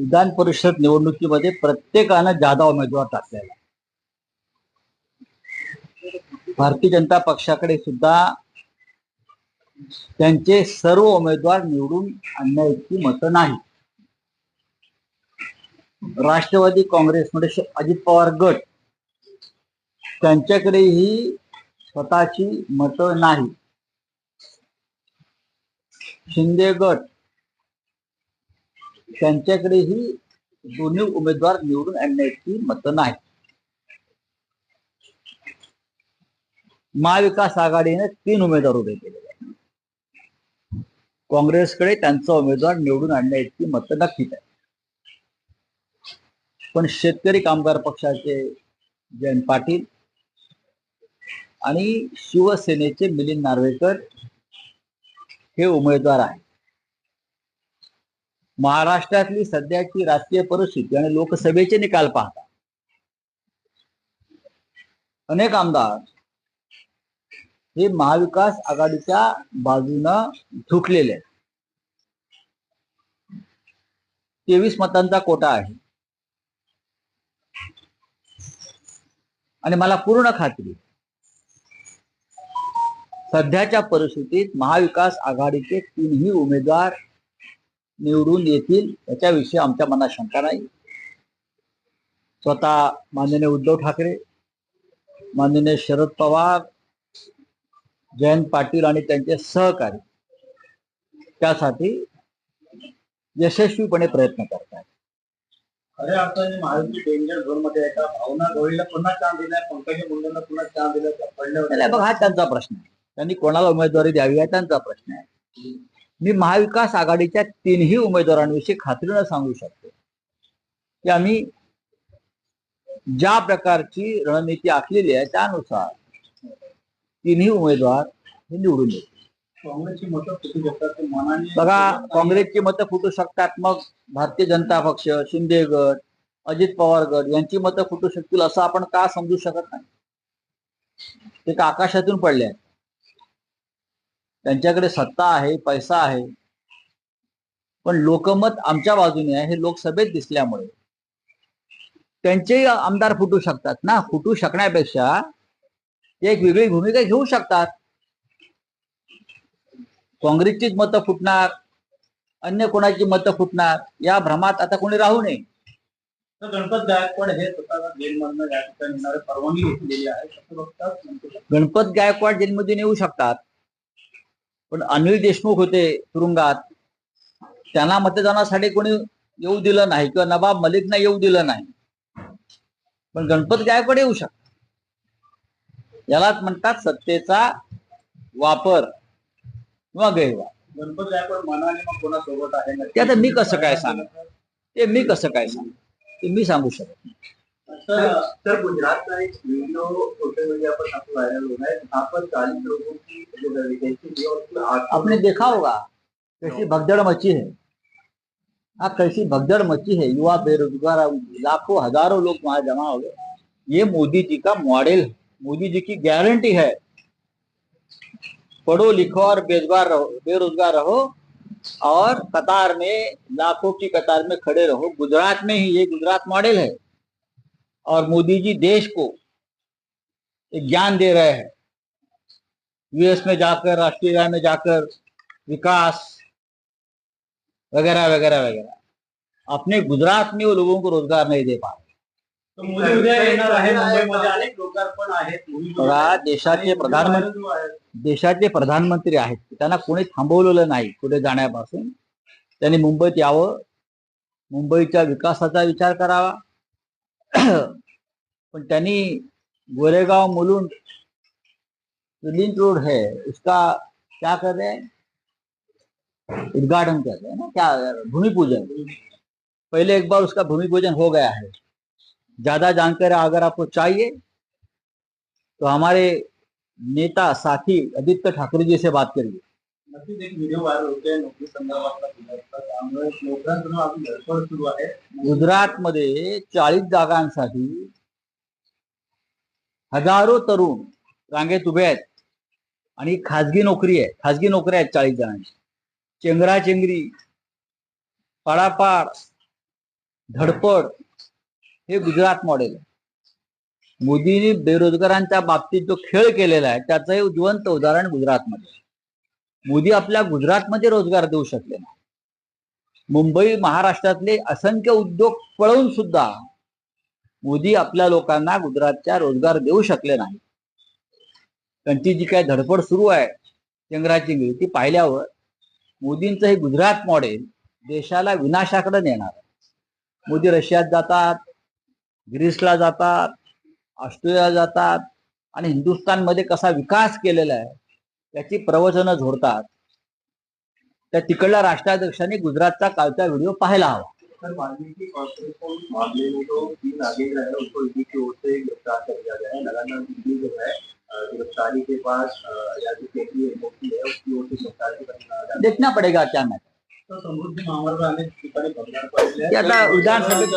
विधान परिषद निवडणुकीमध्ये प्रत्येकानं जादा उमेदवार टाकलेला भारतीय जनता पक्षाकडे सुद्धा त्यांचे सर्व उमेदवार निवडून आणण्याची मतं नाही. राष्ट्रवादी काँग्रेसमध्ये अजित पवार गट त्यांच्याकडेही स्वतःची मतं नाही. शिंदे गट त्यांच्याकडेही दोन्ही उमेदवार निवडून आणण्याची मतं नाही महाविकास आघाडीने तीन उमेदवार उभे केलेले आहेत. काँग्रेसकडे त्यांचा उमेदवार निवडून आणण्याची मतं नक्कीच आहे पण शेतकरी कामगार पक्षाचे जयंत पाटील आणि शिवसेनेचे मिलिंद नार्वेकर हे उमेदवार आहेत. महाराष्ट्रातली सध्याची राजकीय परिस्थिती आणि लोकसभेचे निकाल पाहता. अनेक आमदार हे महाविकास आघाडीच्या बाजूनं झुकलेले तेवीस मतांचा कोटा आहे. आणि मला पूर्ण खात्री सध्याच्या परिस्थितीत महाविकास आघाडीचे तीनही उमेदवार निवडून येतील याच्याविषयी आमच्या मनात शंका नाही. स्वतः माननीय उद्धव ठाकरे माननीय शरद पवार जयंत पाटील आणि त्यांचे सहकारी त्यासाठी यशस्वीपणे प्रयत्न करत आहेत खऱ्या अर्थाने महायुती डेंजर झोनमध्ये आहे का? भावना गवळीला पुन्हा चान्स दिलाय पंकजा मुंडेंना पुन्हा चान्स दिलाय का बघा हा त्यांचा प्रश्न आहे. त्यांनी कोणाला उमेदवारी द्यावी हा त्यांचा प्रश्न आहे. मी महाविकास आघाडीच्या तीनही उमेदवारांविषयी खात्रीनं सांगू शकतो की आम्ही ज्या प्रकारची रणनीती आखलेली आहे त्यानुसार तिन्ही उमेदवार हे निवडून येतील. काँग्रेसची मतं फुटू शकतात ते मनाने? बघा काँग्रेसची मतं फुटू शकतात मग भारतीय जनता पक्ष शिंदे गट अजित पवार गट यांची मतं फुटू शकतील असं आपण का समजू शकत नाही? ते आकाशातून पडले आहेत. त्यांच्याकडे सत्ता आहे पैसा आहे. पण लोकमत आमच्या बाजूने आहे हे लोकसभेत दिसल्यामुळे. त्यांचेही आमदार फुटू शकतात ना? फुटू शकण्यापेक्षा ते एक वेगळी भूमिका घेऊ शकतात. काँग्रेसचीच मतं फुटणार अन्य कोणाची मतं फुटणार या भ्रमात आता कोणी राहू नये. गणपत गायकवाड हे स्वतःला परवानगी घेतलेली आहे. गणपत गायकवाड जेलमधून येऊ शकतात. पण अनिल देशमुख होते तुरुंगात त्यांना मतदानासाठी कोणी येऊ दिलं नाही किंवा नवाब मलिकना येऊ दिलं नाही पण गणपत गायकवाड येऊ शकतात यालाच म्हणतात सत्तेचा वापर किंवा गैरवापर गणपत गायकवाड मनाने मग कोणासोबत आहे? ते आता मी कसं काय सांगू? ते मी कसं काय सांगू ते मी सांगू शकत नाही. तर सर गुजरात का एक वीडियो सोशल मीडिया पर काफ़ी वायरल हो रहा है जहाँ पर चालीस लोगों की जो वैकेंसी थी और उसमें आपने देखा होगा कैसी भगदड़ मची है। हाँ कैसी भगदड़ मची है युवा बेरोजगार लाखों हज़ारों लोग वहाँ जमा हो गए। ये मोदी जी का मॉडल है मोदी जी की गारंटी है। पढ़ो लिखो और बेरोजगार रहो बेरोजगार रहो और कतार में लाखों की कतार में खड़े रहो। गुजरात में ही ये गुजरात मॉडल है। और मोदी जी देश को एक ज्ञान दे रहे हैं। यूएस में जाकर ऑस्ट्रेलिया में जाकर विकास वगैरह वगैरह वगैरह। अपने गुजरात में वो लोगों को रोजगार नहीं दे पा रहे बघा देशाचे प्रधानमंत्री देशाचे प्रधानमंत्री आहेत. त्यांना कोणी थांबवलेलं नाही पुढे जाण्यापासून. त्यांनी मुंबईत यावं. मुंबईच्या विकासाचा विचार करावा. पण त्यांनी गोरेगांव मुलुंड जो लिंक रोड है उसका क्या कर रहे हैं? उद्घाटन कर रहे हैं ना? क्या भूमि पूजन पहले एक बार उसका भूमि पूजन हो गया है। ज़्यादा जानकारी अगर आपको चाहिए तो हमारे नेता, साथी आदित्य ठाकरे जी से बात करिए। गुजरात मध्ये त्यामुळे अजून धडपड सुरू आहे. गुजरातमध्ये चाळीस जागांसाठी हजारो तरुण रांगेत उभे आहेत आणि खाजगी नोकरी आहे खाजगी नोकऱ्या आहेत चाळीस जणांची. चेंगराचेंगरी पाडापाड धडपड हे गुजरात मॉडेल आहे मोदींनी बेरोजगारांच्या बाबतीत जो खेळ केलेला आहे त्याचं हे जिवंत उदाहरण गुजरातमध्ये मोदी आपल्या गुजरातमध्ये रोजगार देऊ शकले नाही मुंबई महाराष्ट्रातले असंख्य उद्योग पळवून सुद्धा मोदी आपल्या लोकांना गुजरातच्या रोजगार देऊ शकले नाही त्यांची जी काय धडपड सुरू आहे चंद्राची ती पाहिल्यावर मोदींचं हे गुजरात मॉडेल देशाला विनाशाकडे नेणार आहे. मोदी रशियात जातात ग्रीसला जातात ऑस्ट्रेलियाला जातात आणि हिंदुस्थानमध्ये कसा विकास केलेला आहे त्याची प्रवचनं झोडतात त्या तिकडल्या राष्ट्राध्यक्षांनी गुजरातचा कालचा व्हिडिओ पाहायला हवा. सर वाल्मीकि कॉर्पोरेशन मामले में तो तीन आगे जो है उसको ईडी की ओर से गिरफ्तार कर दिया गया है लगातार ईडी जो है अ, गिरफ्तारी के पास अ, या जो केंद्रीय एजेंसी है उसकी ओर से गिरफ्तारी करना देखना पडेगा क्या तो समृद्धी महामार्ग ठिकाणी पडले आता विधानसभेत